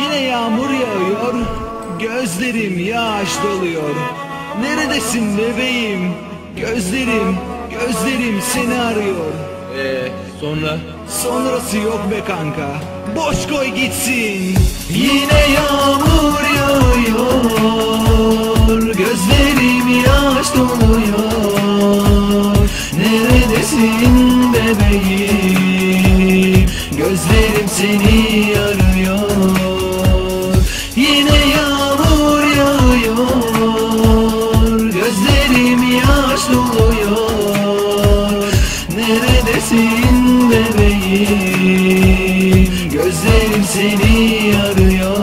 Yine yağmur yağıyor, gözlerim yaş doluyor. Neredesin bebeğim? Gözlerim, gözlerim seni arıyor. Eee sonra? Sonrası yok be kanka, boş koy gitsin. Yine yağmur yağıyor, gözlerim yaş doluyor. Neredesin bebeğim? Gözlerim seni yaş doluyor. Neredesin bebeğim? Gözlerim seni arıyor.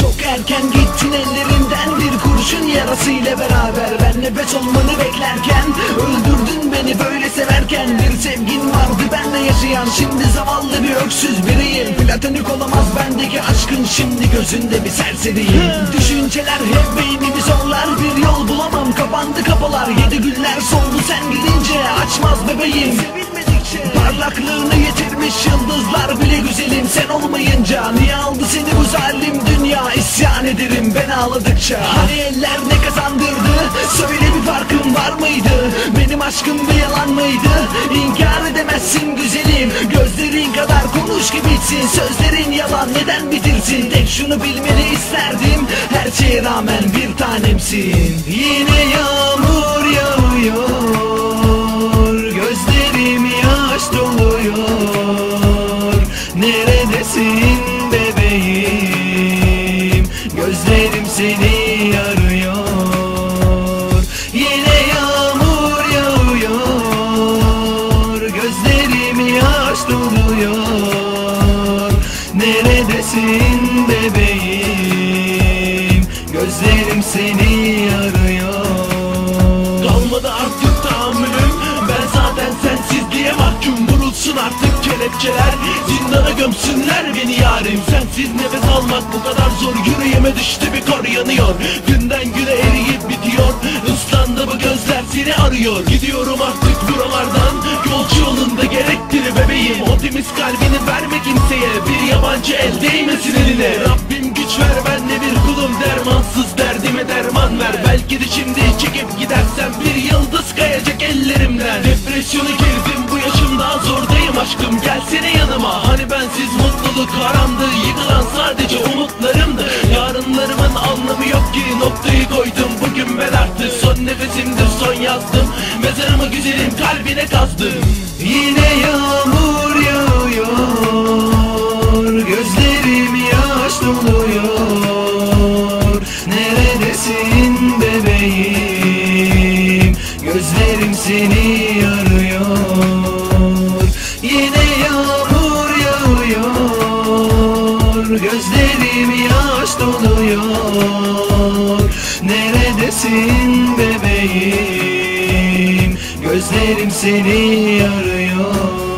Çok erken gittin ellerimden bir kurşun yarasıyla beraber Ben nefes olmanı beklerken Öldürdün beni böyle severken Bir sevgin vardı benle yaşayan Şimdi zavallı bir öksüz biriyim Platonik olamaz bendeki aşkın Şimdi gözünde bir serseriyim Düşünceler hep beynimi zorlar gidince Açmaz bebeğim. Parlaklığını yitirmiş yıldızlar bile güzelim. Sen olmayınca Niye aldı seni bu zalim dünya? İsyan ederim ben ağladıkça. Hani eller ne kazandırdı? Söyle bir farkın var mıydı? Benim aşkım bir yalan mıydı? İnkar edemezsin güzelim. Gözlerin kadar konuş ki bitsin. Sözlerin yalan neden bitirsin? Tek şunu bilmeni isterdim. Her şeye rağmen bir tanemsin. Yine yağmur yağıyor Neredesin bebeğim? Gözlerim seni arıyor. Kalmadı artık tahammülüm. Ben zaten sensizliğe mahkum Vurulsun artık kelepçeler. Zindana gömsünler beni yarim. Sensiz nefes almak bu kadar zor. Yüreğime düştü bir kor yanıyor. Günden güne eriyip bitiyor. Islandı bu gözler seni arıyor. Gidiyorum artık buralardan. Yolcu yolunda gerektir bebeğim. O kalbini verme kimseye Yabancı el değmesin eline Rabbim güç ver ben de bir kulum. Dermansız derdime derman ver. Belki de şimdi çekip gidersem Bir yıldız kayacak ellerimden. Depresyona girdim bu yaşımda zordayım aşkım. Gelsene yanıma. Hani bensiz mutluluk haramdı. Yıkılan sadece umutlarımdı Yarınlarımın anlamı yok ki. Noktayı koydum bugün ben artık. Son nefesimdir son yazdım. Mezarımı güzelim kalbine kazdım. Yine Gözlerim seni arıyor. Yine yağmur yağıyor. Gözlerim yaş doluyor. Neredesin bebeğim? Gözlerim seni arıyor